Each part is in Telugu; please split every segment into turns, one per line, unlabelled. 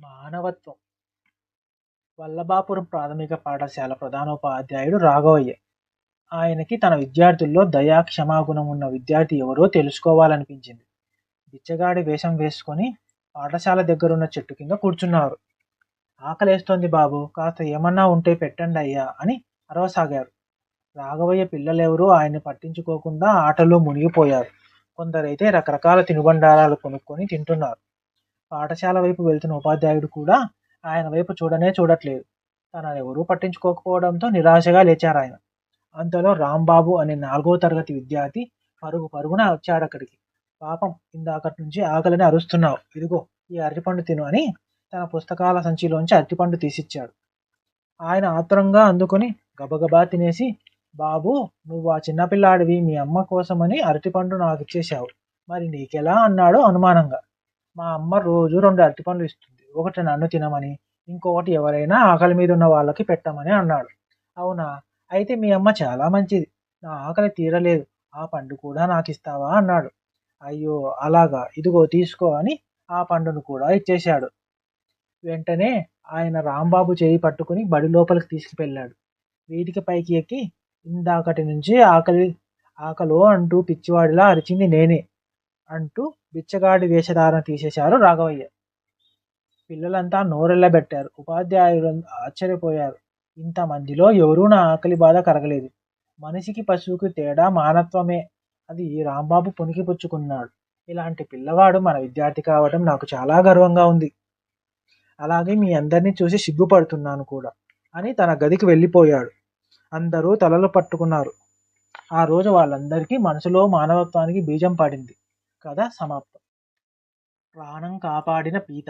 మానవత్వం. వల్లభాపురం ప్రాథమిక పాఠశాల ప్రధానోపాధ్యాయుడు రాఘవయ్య. ఆయనకి తన విద్యార్థుల్లో దయా క్షమాగుణం ఉన్న విద్యార్థి ఎవరో తెలుసుకోవాలనిపించింది. బిచ్చగాడి వేషం వేసుకొని పాఠశాల దగ్గరున్న చెట్టు కింద కూర్చున్నారు. ఆకలేస్తోంది బాబు కాస్త ఏమన్నా ఉంటే పెట్టండి అయ్యా అని అరవసాగారు. రాఘవయ్య పిల్లలెవరూ ఆయన్ని పట్టించుకోకుండా ఆటలో మునిగిపోయారు. కొందరైతే రకరకాల తినుబండారాలు కొనుక్కొని తింటున్నారు. పాఠశాల వైపు వెళ్తున్న ఉపాధ్యాయుడు కూడా ఆయన వైపు చూడనే చూడట్లేదు. తన ఎవరూ పట్టించుకోకపోవడంతో నిరాశగా లేచారు ఆయన అంతలో రాంబాబు అనే నాలుగో తరగతి విద్యార్థి పరుగు పరుగున వచ్చాడు అక్కడికి. పాపం ఇందాకటి నుంచి ఆకలిని అరుస్తున్నావు. ఇదిగో ఈ అరటిపండు తిను అని తన పుస్తకాల సంచిలోంచి అరటిపండు తీసిచ్చాడు. ఆయన ఆత్రంగా అందుకుని గబగబా తినేసి బాబు నువ్వు ఆ చిన్నపిల్లాడివి మీ అమ్మ కోసమని అరటిపండు నాకు ఇచ్చేశావు మరి నీకెలా? అన్నాడు అనుమానంగా. మా అమ్మ రోజు రెండు అరటిపండ్లు ఇస్తుంది. ఒకటి నన్ను తినమని ఇంకొకటి ఎవరైనా ఆకలి మీద ఉన్న వాళ్ళకి పెట్టమని అన్నాడు. అవునా? అయితే మీ అమ్మ చాలా మంచిది. నా ఆకలి తీరలేదు. ఆ పండు కూడా నాకు ఇస్తావా అన్నాడు. అయ్యో అలాగా. ఇదిగో తీసుకో అని ఆ పండును కూడా ఇచ్చేశాడు. వెంటనే ఆయన రాంబాబు చేయి పట్టుకుని బడి లోపలికి తీసుకువెళ్ళాడు. వీటికి పైకి ఎక్కి ఇందాకటి నుంచి ఆకలి ఆకలో అంటూ పిచ్చివాడిలా అరిచింది నేనే అంటూ బిచ్చగాడి వేషధారణ తీసేశారు రాఘవయ్య. పిల్లలంతా నోరెళ్ళబెట్టారు. ఉపాధ్యాయులు ఆశ్చర్యపోయారు. ఇంతమందిలో ఎవరూ నా ఆకలి బాధ కరగలేదు. మనిషికి పశువుకి తేడా మానత్వమే. అది రాంబాబు పునికి పుచ్చుకున్నాడు ఇలాంటి పిల్లవాడు మన విద్యార్థి కావడం నాకు చాలా గర్వంగా ఉంది. అలాగే మీ అందరినీ చూసి సిగ్గుపడుతున్నాను కూడా అని తన గదికి వెళ్ళిపోయాడు. అందరూ తలలు పట్టుకున్నారు. ఆ రోజు వాళ్ళందరికీ మనసులో మానవత్వానికి బీజం పడింది. కథ సమాప్తం. ప్రాణం కాపాడిన పీత.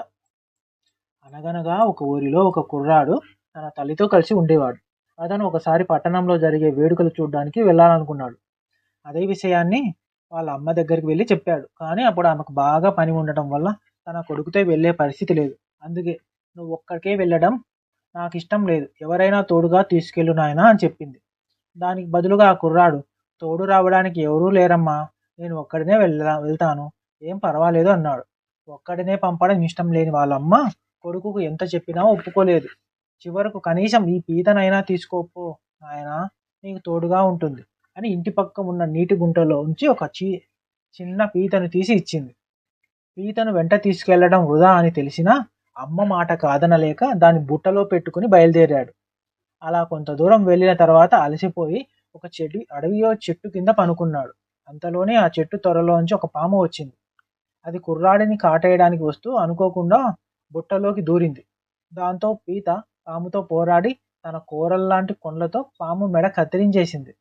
అనగనగా ఒక ఊరిలో ఒక కుర్రాడు తన తల్లితో కలిసి ఉండేవాడు. అతను ఒకసారి పట్టణంలో జరిగే వేడుకలు చూడడానికి వెళ్ళాలనుకున్నాడు. అదే విషయాన్ని వాళ్ళ అమ్మ దగ్గరికి వెళ్ళి చెప్పాడు. కానీ అప్పుడు ఆమెకు బాగా పని ఉండటం వల్ల తన కొడుకుతో వెళ్ళే పరిస్థితి లేదు. అందుకే నువ్వు ఒక్కడికే వెళ్ళడం నాకు ఇష్టం లేదు. ఎవరైనా తోడుగా తీసుకెళ్ళు నాయనా అని చెప్పింది. దానికి బదులుగా ఆ కుర్రాడు తోడు రావడానికి ఎవరూ లేరమ్మా. నేను ఒక్కడినే వెళ్తా వెళ్తాను. ఏం పర్వాలేదు అన్నాడు. ఒక్కడినే పంపడం ఇష్టం లేని వాళ్ళమ్మ కొడుకుకు ఎంత చెప్పినా ఒప్పుకోలేదు. చివరకు కనీసం ఈ పీతనైనా తీసుకోపో ఆయన నీకు తోడుగా ఉంటుంది అని ఇంటి పక్క ఉన్న నీటి గుంటలో ఉంచి ఒక చీ చిన్న పీతను తీసి ఇచ్చింది. పీతను వెంట తీసుకెళ్ళడం వృధా అని తెలిసినా అమ్మ మాట కాదనలేక దాన్ని బుట్టలో పెట్టుకుని బయలుదేరాడు. అలా కొంత దూరం వెళ్ళిన తర్వాత అలసిపోయి ఒక చెడి అడవిలో చెట్టు కింద పనుకున్నాడు. అంతలోనే ఆ చెట్టు త్వరలోంచి ఒక పాము వచ్చింది. అది కుర్రాడిని కాటేయడానికి వస్తూ అనుకోకుండా బుట్టలోకి దూరింది. దాంతో పీత పాముతో పోరాడి తన కూరల్లాంటి కొండ్లతో పాము మెడ కత్తిరించేసింది.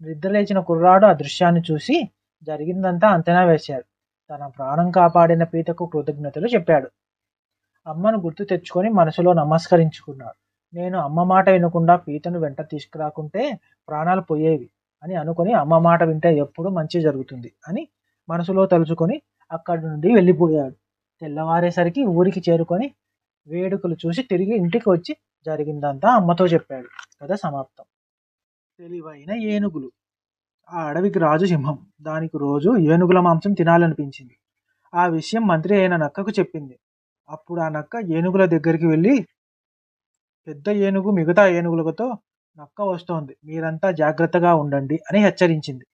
నిద్రలేచిన కుర్రాడు ఆ దృశ్యాన్ని చూసి జరిగిందంతా అంచనా వేశాడు. తన ప్రాణం కాపాడిన పీతకు కృతజ్ఞతలు చెప్పాడు. అమ్మను గుర్తు తెచ్చుకొని మనసులో నమస్కరించుకున్నాడు. నేను అమ్మ మాట వినకుండా పీతను వెంట తీసుకురాకుంటే ప్రాణాలు పోయేవి. అని అనుకుని అమ్మ మాట వింటే ఎప్పుడు మంచి జరుగుతుంది అని మనసులో తలుచుకొని అక్కడి నుండి వెళ్ళిపోయాడు. తెల్లవారేసరికి ఊరికి చేరుకొని వేడుకలు చూసి తిరిగి ఇంటికి వచ్చి జరిగిందంతా అమ్మతో చెప్పాడు. కథ సమాప్తం. తెలివైన ఏనుగులు. ఆ అడవికి రాజు సింహం. దానికి రోజు ఏనుగుల మాంసం తినాలనిపించింది. ఆ విషయం మంత్రి అయిన నక్కకు చెప్పింది. అప్పుడు ఆ నక్క ఏనుగుల దగ్గరికి వెళ్ళి పెద్ద ఏనుగు మిగతా ఏనుగులతో నక్క వస్తోంది. మీరంతా జాగ్రత్తగా ఉండండి అని హెచ్చరించింది.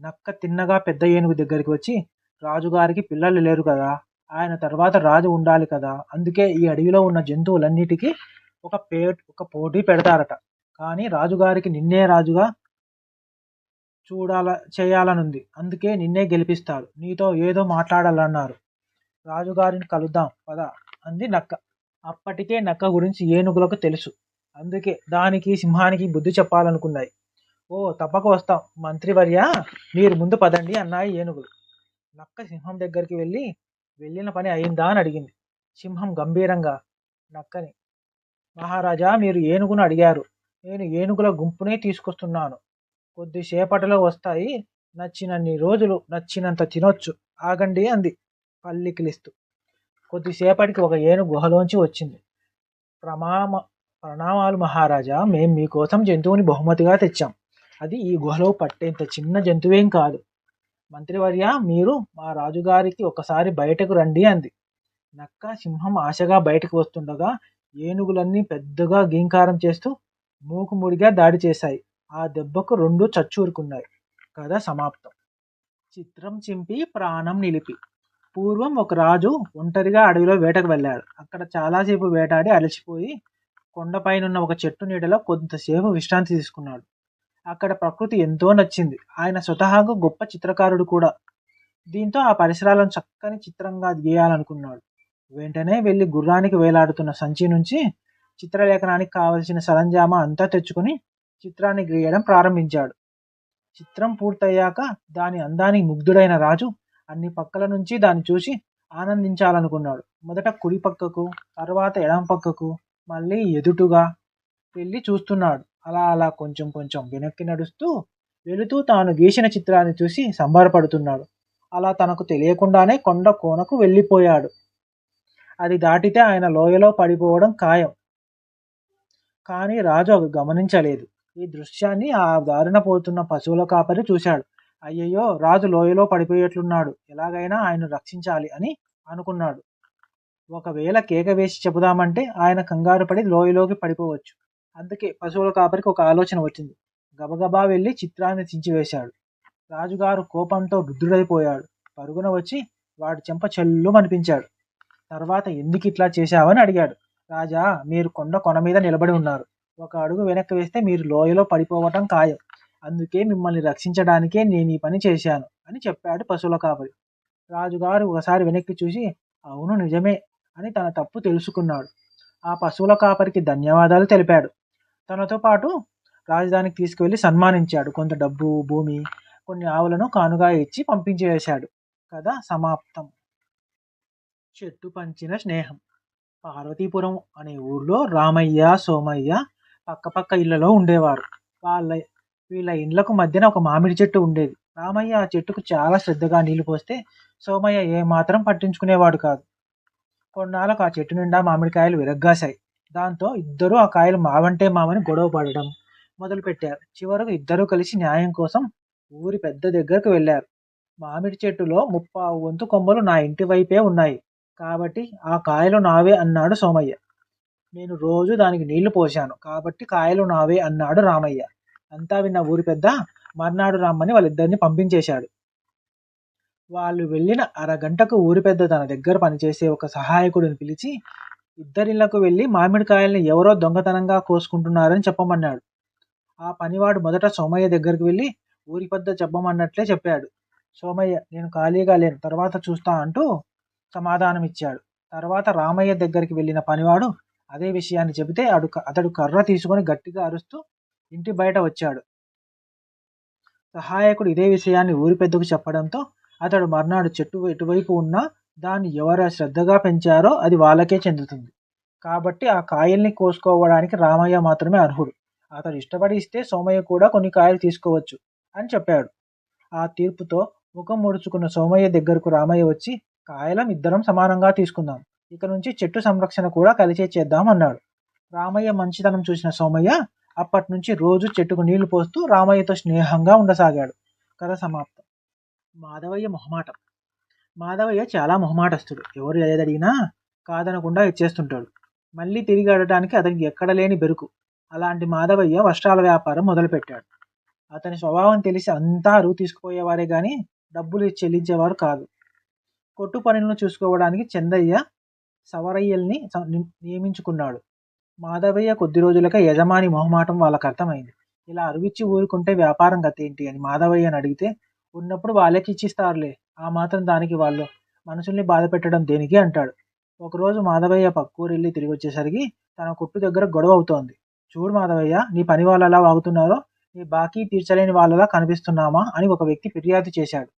నక్క తిన్నగా పెద్ద ఏనుగు దగ్గరికి వచ్చి రాజుగారికి పిల్లలు లేరు కదా ఆయన తర్వాత రాజు ఉండాలి కదా అందుకే ఈ అడవిలో ఉన్న జంతువులన్నిటికీ ఒక పే ఒక పోటీ పెడతారట. కానీ రాజుగారికి నిన్నే రాజుగా చూడాల చేయాలనుంది. అందుకే నిన్నే గెలిపిస్తాడు. నీతో ఏదో మాట్లాడాలన్నారు. రాజుగారిని కలుద్దాం పద అంది నక్క. అప్పటికే నక్క గురించి ఏనుగులకు తెలుసు. అందుకే దానికి సింహానికి బుద్ధి చెప్పాలనుకున్నాయి. ఓ తప్పక వస్తాం. మంత్రివర్య మీరు ముందు పదండి అన్నాయి ఏనుగులు. నక్క సింహం దగ్గరికి వెళ్ళి వెళ్ళిన పని అయిందా అని అడిగింది. సింహం గంభీరంగా నక్కని మహారాజా మీరు ఏనుగును అడిగారు. నేను ఏనుగుల గుంపునే తీసుకొస్తున్నాను. కొద్దిసేపటిలో వస్తాయి. నచ్చినన్ని రోజులు నచ్చినంత తినొచ్చు. ఆగండి అంది పల్లికిలిస్తూ కొద్దిసేపటికి ఒక ఏనుగు గుహలోంచి వచ్చింది. ప్రమామ ప్రణామాలు మహారాజా. మేం మీకోసం జంతువుని బహుమతిగా తెచ్చాం. అది ఈ గుహలో పట్టేంత చిన్న జంతువేం కాదు. మంత్రివర్య మీరు మా రాజుగారికి ఒకసారి బయటకు రండి అంది. నక్క సింహం ఆశగా బయటకు వస్తుండగా ఏనుగులన్నీ పెద్దగా గీంకారం చేస్తూ మూకుముడిగా దాడి చేశాయి. ఆ దెబ్బకు రెండు చచ్చూరుకున్నాయి. కథ సమాప్తం. చిత్రం చింపి ప్రాణం నిలిపి. పూర్వం ఒక రాజు ఒంటరిగా అడవిలో వేటకు వెళ్ళాడు. అక్కడ చాలాసేపు వేటాడి అలసిపోయి కొండపైనున్న ఒక చెట్టు నీడలో కొంతసేపు విశ్రాంతి తీసుకున్నాడు. అక్కడ ప్రకృతి ఎంతో నచ్చింది. ఆయన స్వతహాగా గొప్ప చిత్రకారుడు కూడా. దీంతో ఆ పరిసరాలను చక్కని చిత్రంగా గీయాలనుకున్నాడు. వెంటనే వెళ్ళి గుర్రానికి వేలాడుతున్న సంచి నుంచి చిత్రలేఖనానికి కావలసిన సరంజామా అంతా తెచ్చుకుని చిత్రాన్ని గీయడం ప్రారంభించాడు. చిత్రం పూర్తయ్యాక దాని అందానికి ముగ్ధుడైన రాజు అన్ని పక్కల నుంచి దాన్ని చూసి ఆనందించాలనుకున్నాడు. మొదట కుడి పక్కకు తర్వాత ఎడమ పక్కకు మళ్ళీ ఎదుటుగా వెళ్ళి చూస్తున్నాడు. అలా అలా కొంచెం కొంచెం వెనక్కి నడుస్తూ వెళుతూ తాను గీసిన చిత్రాన్ని చూసి సంబరపడుతున్నాడు. అలా తనకు తెలియకుండానే కొండ కోనకు వెళ్ళిపోయాడు. అది దాటితే ఆయన లోయలో పడిపోవడం ఖాయం. కానీ రాజు అవి గమనించలేదు. ఈ దృశ్యాన్ని ఆ దారిన పోతున్న పశువుల కాపరి చూశాడు. అయ్యయ్యో రాజు లోయలో పడిపోయేట్లున్నాడు. ఎలాగైనా ఆయన రక్షించాలి అని అనుకున్నాడు. ఒకవేళ కేక వేసి చెబుదామంటే ఆయన కంగారు పడి లోయలోకి పడిపోవచ్చు. అందుకే పశువుల కాపరికి ఒక ఆలోచన వచ్చింది. గబగబా వెళ్ళి చిత్రాన్ని చించివేశాడు రాజుగారు కోపంతో రుద్రుడైపోయాడు పరుగున వచ్చి వాడు చెంప చెల్లు అనిపించాడు తర్వాత ఎందుకు ఇట్లా చేశావని అడిగాడు. రాజా మీరు కొండ కొన మీద నిలబడి ఉన్నారు. ఒక అడుగు వెనక్కి వేస్తే మీరు లోయలో పడిపోవటం ఖాయం. అందుకే మిమ్మల్ని రక్షించడానికే నేను ఈ పని చేశాను అని చెప్పాడు పశువుల కాపరి. రాజుగారు ఒకసారి వెనక్కి చూసి అవును నిజమే. అని తన తప్పు తెలుసుకున్నాడు. ఆ పశువుల కాపరికి ధన్యవాదాలు తెలిపాడు. తనతో పాటు రాజధానికి తీసుకువెళ్ళి సన్మానించాడు. కొంత డబ్బు భూమి కొన్ని ఆవులను కానుగా ఇచ్చి పంపించేశాడు. కథ సమాప్తం. చెట్టు పంచిన స్నేహం. పార్వతీపురం అనే ఊర్లో రామయ్య సోమయ్య పక్కపక్క ఇళ్ళలో ఉండేవారు. వాళ్ళ వీళ్ళ ఇండ్లకు మధ్యన ఒక మామిడి చెట్టు ఉండేది. రామయ్య ఆ చెట్టుకు చాలా శ్రద్ధగా నీళ్ళు పోస్తే సోమయ్య ఏమాత్రం పట్టించుకునేవాడు కాదు. కొన్నాళ్ళకు ఆ చెట్టు నిండా మామిడికాయలు విరగ్గాశాయి. దాంతో ఇద్దరూ ఆ కాయలు మావంటే మామని గొడవ పడడం మొదలుపెట్టారు. చివరకు ఇద్దరూ కలిసి న్యాయం కోసం ఊరి పెద్ద దగ్గరకు వెళ్ళారు. మామిడి చెట్టులో ముప్పావు వంతు కొమ్మలు నా ఇంటి వైపే ఉన్నాయి. కాబట్టి ఆ కాయలు నావే అన్నాడు సోమయ్య. నేను రోజు దానికి నీళ్ళు పోశాను. కాబట్టి కాయలు నావే అన్నాడు రామయ్య. అంతా విన్న ఊరి పెద్ద మర్నాడు రమ్మని వాళ్ళిద్దరిని పంపించేశాడు. వాళ్ళు వెళ్ళిన అరగంటకు ఊరి పెద్ద తన దగ్గర పనిచేసే ఒక సహాయకుడిని పిలిచి ఇద్దరిళ్ళకు వెళ్ళి మామిడికాయల్ని ఎవరో దొంగతనంగా కోసుకుంటున్నారని చెప్పమన్నాడు. ఆ పనివాడు మొదట సోమయ్య దగ్గరికి వెళ్ళి ఊరి పెద్ద చెప్పమన్నట్లే చెప్పాడు. సోమయ్య నేను ఖాళీగా లేను తర్వాత చూస్తా అంటూ సమాధానం ఇచ్చాడు తర్వాత రామయ్య దగ్గరికి వెళ్ళిన పనివాడు అదే విషయాన్ని చెబితే అడు అతడు కర్ర తీసుకొని గట్టిగా అరుస్తూ ఇంటి బయట వచ్చాడు. సహాయకుడు ఇదే విషయాన్ని ఊరి పెద్దకు చెప్పడంతో అతడు మర్నాడు చెట్టు ఎటువైపు ఉన్నా దాన్ని ఎవరు శ్రద్ధగా పెంచారో అది వాళ్ళకే చెందుతుంది. కాబట్టి ఆ కాయల్ని కోసుకోవడానికి రామయ్య మాత్రమే అర్హుడు. అతడు ఇష్టపడి ఇస్తే సోమయ్య కూడా కొన్ని కాయలు తీసుకోవచ్చు అని చెప్పాడు. ఆ తీర్పుతో ముఖం ముడుచుకున్న సోమయ్య దగ్గరకు రామయ్య వచ్చి కాయలం ఇద్దరం సమానంగా తీసుకుందాం. ఇక నుంచి చెట్టు సంరక్షణ కూడా కలిసే చేద్దాం అన్నాడు. రామయ్య మంచితనం చూసిన సోమయ్య అప్పటి నుంచి రోజు చెట్టుకు నీళ్ళు పోస్తూ రామయ్యతో స్నేహంగా ఉండసాగాడు. కథ సమాప్తం. మాధవయ్య మొహమాటం. మాధవయ్య చాలా మొహమాటస్తుడు ఎవరు ఏదడిగినా కాదనకుండా ఇచ్చేస్తుంటాడు. మళ్ళీ తిరిగి అడటానికి అతనికి ఎక్కడ లేని బెరుకు. అలాంటి మాధవయ్య వస్త్రాల వ్యాపారం మొదలుపెట్టాడు. అతని స్వభావం తెలిసి అంతా అరువు తీసుకుపోయేవారే కానీ డబ్బులు చెల్లించేవారు కాదు. కొట్టు పనులను చూసుకోవడానికి చందయ్య సవరయ్యల్ని నియమించుకున్నాడు. మాధవయ్య కొద్ది రోజులకే యజమాని మొహమాటం వాళ్ళకు అర్థమైంది. ఇలా అరువిచ్చి ఊరుకుంటే వ్యాపారం గతేంటి అని మాధవయ్యని అడిగితే ఉన్నప్పుడు వాళ్ళకి ఇచ్చిస్తారులే. ఆ మాత్రం దానికి వాళ్ళు మనుషుల్ని బాధ పెట్టడం దేనికి అంటాడు. ఒకరోజు మాధవయ్య పక్కూరెళ్ళి తిరిగి వచ్చేసరికి తన కొట్టు దగ్గర గొడవ అవుతోంది. చూడు మాధవయ్య నీ పని వాళ్ళు ఎలా వాగుతున్నారో నీ బాకీ తీర్చలేని వాళ్ళలా కనిపిస్తున్నామా అని ఒక వ్యక్తి ఫిర్యాదు చేశాడు.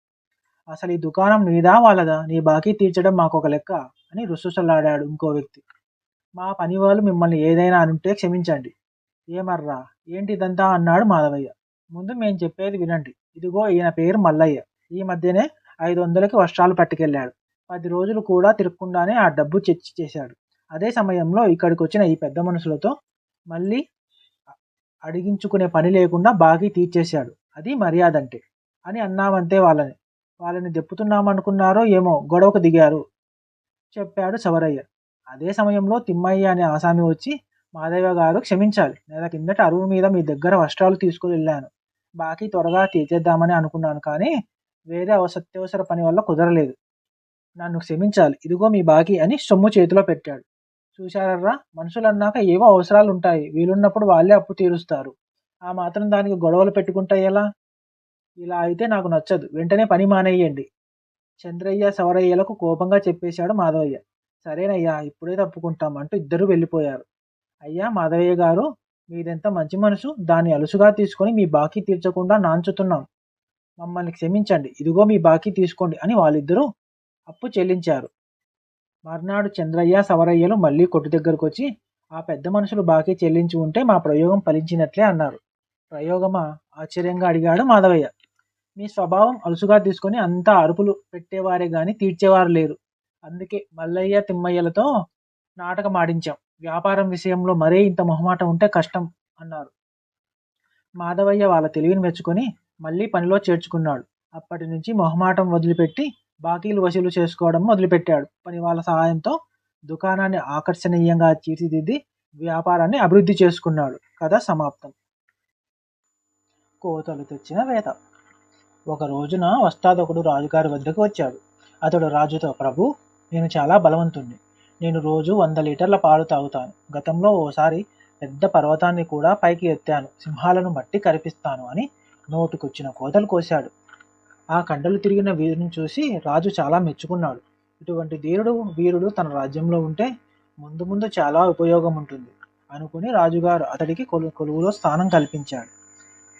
అసలు ఈ దుకాణం నీదా వాళ్ళదా? నీ బాకీ తీర్చడం మాకు ఒక లెక్క అని రుసుసలాడాడు ఇంకో వ్యక్తి. మా పని వాళ్ళు మిమ్మల్ని ఏదైనా అనుంటే క్షమించండి. ఏమర్రా? ఏంటి ఇదంతా అన్నాడు మాధవయ్య. ముందు మేము చెప్పేది వినండి. ఇదిగో ఈయన పేరు మల్లయ్య. ఈ మధ్యనే ఐదు వందలకి వస్త్రాలు పట్టుకెళ్ళాడు. పది రోజులు కూడా తిరగకుండానే ఆ డబ్బు చర్చి చేశాడు. అదే సమయంలో ఇక్కడికి వచ్చిన ఈ పెద్ద మనుషులతో మళ్ళీ అడిగించుకునే పని లేకుండా బాకీ తీర్చేశాడు. అది మర్యాద అంటే అని అన్నామంతే వాళ్ళని. వాళ్ళని దెప్పుతున్నామనుకున్నారో ఏమో గొడవకు దిగారు చెప్పాడు సవరయ్య అదే సమయంలో తిమ్మయ్య అనే ఆసామి వచ్చి మాధవ గారు క్షమించాలి. నెల కిందట అరువు మీద మీ దగ్గర వస్త్రాలు తీసుకుని వెళ్ళాను బాకీ త్వరగా తీర్చేద్దామని అనుకున్నాను కానీ వేరే అవస అత్యవసర పని వల్ల కుదరలేదు. నన్ను క్షమించాలి. ఇదిగో మీ బాకీ అని సొమ్ము చేతిలో పెట్టాడు. చూశారర్రా? మనుషులు అన్నాక ఏవో అవసరాలు ఉంటాయి వీలున్నప్పుడు వాళ్ళే అప్పు తీరుస్తారు. ఆ మాత్రం దానికి గొడవలు పెట్టుకుంటే ఎలా? ఇలా అయితే నాకు నచ్చదు. వెంటనే పని మానేయండి. చంద్రయ్య సవరయ్యలకు కోపంగా చెప్పేశాడు మాధవయ్య. సరేనయ్యా ఇప్పుడే తప్పుకుంటాం అంటూ ఇద్దరు వెళ్ళిపోయారు. అయ్యా మాధవయ్య గారు మీరెంత మంచి మనసు దాన్ని అలుసుగా తీసుకొని మీ బాకీ తీర్చకుండా నాంచుతున్నాం. మమ్మల్ని క్షమించండి. ఇదిగో మీ బాకీ తీసుకోండి అని వాళ్ళిద్దరూ అప్పు చెల్లించారు. మర్నాడు చంద్రయ్య సవరయ్యలు మళ్ళీ కొట్టు దగ్గరకు వచ్చి ఆ పెద్ద మనుషులు బాకీ చెల్లించి ఉంటే మా ప్రయోగం ఫలించినట్లే అన్నారు. ప్రయోగమా? ఆశ్చర్యంగా అడిగాడు మాధవయ్య. మీ స్వభావం అలుసుగా తీసుకొని అంతా అరుపులు పెట్టేవారే గాని తీర్చేవారు లేరు. అందుకే మల్లయ్య తిమ్మయ్యలతో నాటకం ఆడించాం. వ్యాపారం విషయంలో మరే ఇంత మొహమాటం ఉంటే కష్టం అన్నారు. మాధవయ్య వాళ్ళ తెలివిని మెచ్చుకొని మళ్ళీ పనిలో చేర్చుకున్నాడు. అప్పటి నుంచి మొహమాటం వదిలిపెట్టి బాకీలు వసూలు చేసుకోవడం మొదలుపెట్టాడు. పని వాళ్ళ సహాయంతో దుకాణాన్ని ఆకర్షణీయంగా తీర్చిదిద్ది వ్యాపారాన్ని అభివృద్ధి చేసుకున్నాడు. కథ సమాప్తం. కోతలు తెచ్చిన వేత. ఒక రోజున వస్తాదొకడు రాజుగారి వద్దకు వచ్చాడు. అతడు రాజుతో ప్రభు నేను చాలా బలవంతుణ్ణి. నేను రోజు వంద లీటర్ల పాలు తాగుతాను. గతంలో ఓసారి పెద్ద పర్వతాన్ని కూడా పైకి ఎత్తాను. సింహాలను మట్టి కరిపిస్తాను అని నోటుకొచ్చిన కోతలు కోశాడు. ఆ కండలు తిరిగిన వీరుని చూసి రాజు చాలా మెచ్చుకున్నాడు. ఇటువంటి ధీరుడు వీరుడు తన రాజ్యంలో ఉంటే ముందు ముందు చాలా ఉపయోగం ఉంటుంది అనుకుని రాజుగారు అతడికి కొలు కొలువులో స్థానం కల్పించాడు.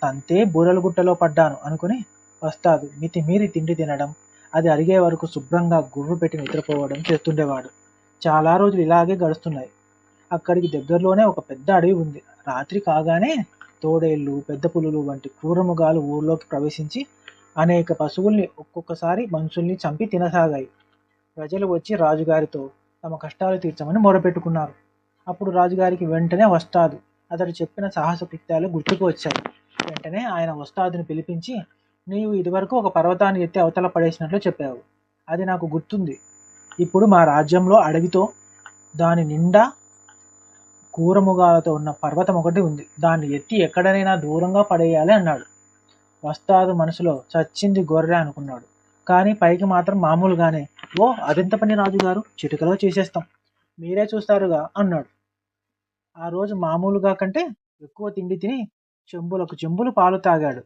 తంతే బూరల గుట్టలో పడ్డాను అనుకుని వస్తాదు. మితిమీరి తిండి తినడం అది అరిగే వరకు శుభ్రంగా గుర్రు పెట్టి నిద్రపోవడం చేస్తుండేవాడు. చాలా రోజులు ఇలాగే గడుస్తున్నాయి. అక్కడికి దగ్గరలోనే ఒక పెద్ద అడవి ఉంది. రాత్రి కాగానే తోడేళ్ళు పెద్ద పులులు వంటి క్రూరముగాలు ఊర్లోకి ప్రవేశించి అనేక పశువుల్ని ఒక్కొక్కసారి మనుషుల్ని చంపి తినసాగాయి. ప్రజలు వచ్చి రాజుగారితో తమ కష్టాలు తీర్చమని మొరపెట్టుకున్నారు. అప్పుడు రాజుగారికి వెంటనే వస్తాదు. అతడు చెప్పిన సాహస కృత్యాలు గుర్తుకు వచ్చాయి. వెంటనే ఆయన వస్తాదుని పిలిపించి నీవు ఇదివరకు ఒక పర్వతాన్ని ఎత్తి అవతల పడేసినట్లు చెప్పావు. అది నాకు గుర్తుంది. ఇప్పుడు మా రాజ్యంలో అడవితో దాని నిండా కూరముగాలతో ఉన్న పర్వతం ఒకటి ఉంది. దాన్ని ఎత్తి ఎక్కడనైనా దూరంగా పడేయాలి అన్నాడు. వస్తాదు మనసులో చచ్చింది గొర్రె అనుకున్నాడు. కానీ పైకి మాత్రం మామూలుగానే ఓ అదింత పని రాజుగారు చిటికలో చేసేస్తాం. మీరే చూస్తారుగా అన్నాడు. ఆ రోజు మామూలుగా కంటే ఎక్కువ తిండి తిని చెంబులకు చెంబులు పాలు తాగాడు.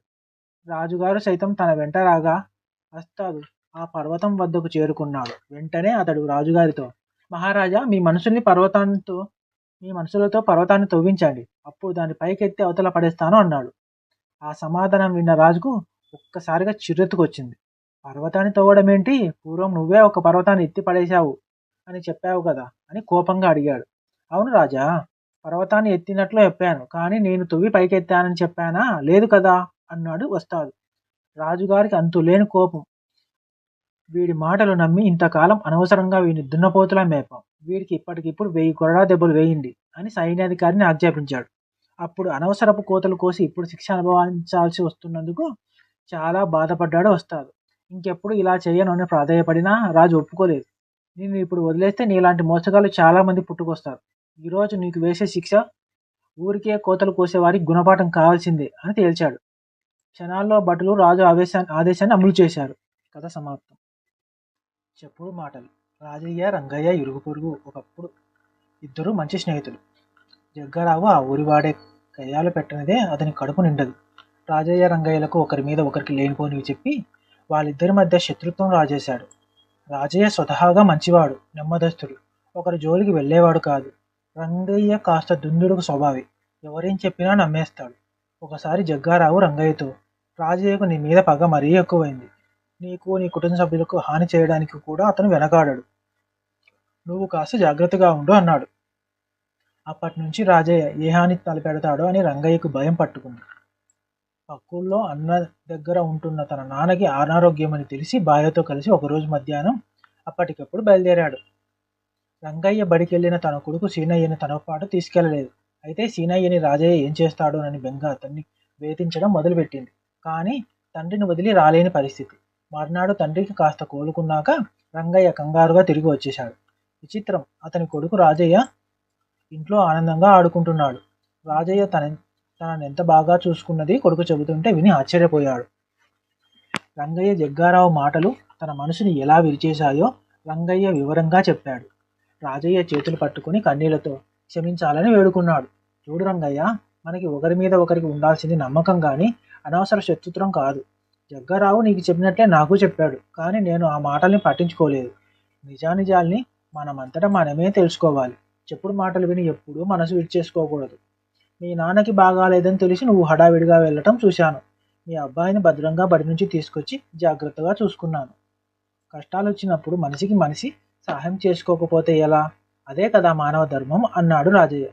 రాజుగారు సైతం తన వెంట రాగా వస్తాదు ఆ పర్వతం వద్దకు చేరుకున్నాడు. వెంటనే అతడు రాజుగారితో మహారాజా మీ మనుషుల్ని పర్వతాంతో మీ మనుషులతో పర్వతాన్ని తవ్వించండి. అప్పుడు దాన్ని పైకెత్తి అవతల పడేస్తాను అన్నాడు. ఆ సమాధానం విన్న రాజుకు ఒక్కసారిగా చిర్రెత్తుకొచ్చింది. పర్వతాన్ని తవ్వడం ఏంటి పూర్వం నువ్వే ఒక పర్వతాన్ని ఎత్తి పడేశావు అని చెప్పావు కదా అని కోపంగా అడిగాడు. అవును రాజా పర్వతాన్ని ఎత్తినట్లు చెప్పాను కానీ నేను తువ్వి పైకెత్తానని చెప్పానా? లేదు కదా అన్నాడు వస్తాడు. రాజుగారికి అంతులేని కోపం. వీడి మాటలు నమ్మి ఇంతకాలం అనవసరంగా వీడిని దున్నపోతులా మేపాం. వీడికి ఇప్పటికిప్పుడు వెయ్యి కొరడా దెబ్బలు వేయండి అని సైన్యాధికారిని ఆజ్ఞాపించాడు. అప్పుడు అనవసరపు కోతలు కోసి ఇప్పుడు శిక్ష అనుభవించాల్సి వస్తున్నందుకు చాలా బాధపడ్డాడు వస్తాడు ఇంకెప్పుడు ఇలా చేయను అని ప్రాధాయపడినా రాజు ఒప్పుకోలేదు. నేను ఇప్పుడు వదిలేస్తే నీలాంటి మోసగాళ్ళు చాలామంది పుట్టుకొస్తారు. ఈరోజు నీకు వేసే శిక్ష ఊరికే కోతలు కోసేవారికి గుణపాఠం కావాల్సిందే అని తేల్చాడు. క్షణాల్లో భటులు రాజు ఆవేశాన్ని ఆదేశాన్ని అమలు చేశారు. కథ సమాప్తం. చెప్పుడు మాటలు. రాజయ్య రంగయ్య ఇరుగు పొరుగు ఒకప్పుడు ఇద్దరు మంచి స్నేహితులు. జగ్గారావు ఆ ఊరివాడే కయ్యాలు పెట్టనిదే అతని కడుపు నిండదు. రాజయ్య రంగయ్యలకు ఒకరి మీద ఒకరికి లేనిపోనివి చెప్పి వాళ్ళిద్దరి మధ్య శత్రుత్వం రాజేశాడు. రాజయ్య స్వతహాగా మంచివాడు నెమ్మదస్తుడు. ఒకరి జోలికి వెళ్ళేవాడు కాదు. రంగయ్య కాస్త దుందుడుకు స్వభావి. ఎవరేం చెప్పినా నమ్మేస్తాడు. ఒకసారి జగ్గారావు రంగయ్యతో రాజయ్యకు నీ మీద పగ మరీ ఎక్కువైంది. నీకు నీ కుటుంబ సభ్యులకు హాని చేయడానికి కూడా అతను వెనకాడడు. నువ్వు కాస్త జాగ్రత్తగా ఉండు అన్నాడు. అప్పటి నుంచి రాజయ్య ఏ హాని తలపెడతాడో అని రంగయ్యకు భయం పట్టుకుంది. పక్కుల్లో అన్న దగ్గర ఉంటున్న తన నాన్నకి అనారోగ్యం అని తెలిసి భార్యతో కలిసి ఒకరోజు మధ్యాహ్నం అప్పటికప్పుడు బయలుదేరాడు. రంగయ్య బడికెళ్ళిన తన కొడుకు సీనయ్యని తన పాటు తీసుకెళ్ళలేదు. అయితే సీనయ్యని రాజయ్య ఏం చేస్తాడోనని బెంగ అతన్ని వేధించడం మొదలుపెట్టింది. కానీ తండ్రిని వదిలి రాలేని పరిస్థితి. మర్నాడు తండ్రికి కాస్త కోలుకున్నాక రంగయ్య కంగారుగా తిరిగి వచ్చేశాడు. విచిత్రం. అతని కొడుకు రాజయ్య ఇంట్లో ఆనందంగా ఆడుకుంటున్నాడు. రాజయ్య తన తనని ఎంత బాగా చూసుకున్నది కొడుకు చెబుతుంటే విని ఆశ్చర్యపోయాడు. రంగయ్య జగ్గారావు మాటలు తన మనసుని ఎలా విరిచేశాయో రంగయ్య వివరంగా చెప్పాడు. రాజయ్య చేతులు పట్టుకుని కన్నీళ్ళతో క్షమించాలని వేడుకున్నాడు. చూడు రంగయ్య మనకి ఒకరి మీద ఒకరికి ఉండాల్సింది నమ్మకం కానీ అనవసర శత్రుత్వం కాదు. జగ్గారావు నీకు చెప్పినట్లే నాకు చెప్పాడు. కానీ నేను ఆ మాటల్ని పట్టించుకోలేదు. నిజానిజాల్ని మనమంతటా మనమే తెలుసుకోవాలి. చెప్పుడు మాటలు విని ఎప్పుడూ మనసు విడిచేసుకోకూడదు. మీ నాన్నకి బాగాలేదని తెలిసి నువ్వు హడావిడిగా వెళ్ళటం చూశాను. మీ అబ్బాయిని భద్రంగా బడి నుంచి తీసుకొచ్చి జాగ్రత్తగా చూసుకున్నాను. కష్టాలు వచ్చినప్పుడు మనిషికి మనిషి సహాయం చేసుకోకపోతే ఎలా? అదే కదా మానవ ధర్మం అన్నాడు రాజయ్య.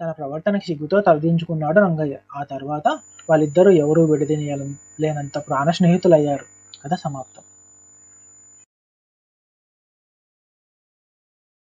తన ప్రవర్తనకి సిగ్గుతో తలదించుకున్నాడు రంగయ్య. ఆ తర్వాత వాళ్ళిద్దరూ ఎవరూ విడదీయలేనంత ప్రాణ స్నేహితులయ్యారు కథ సమాప్తం.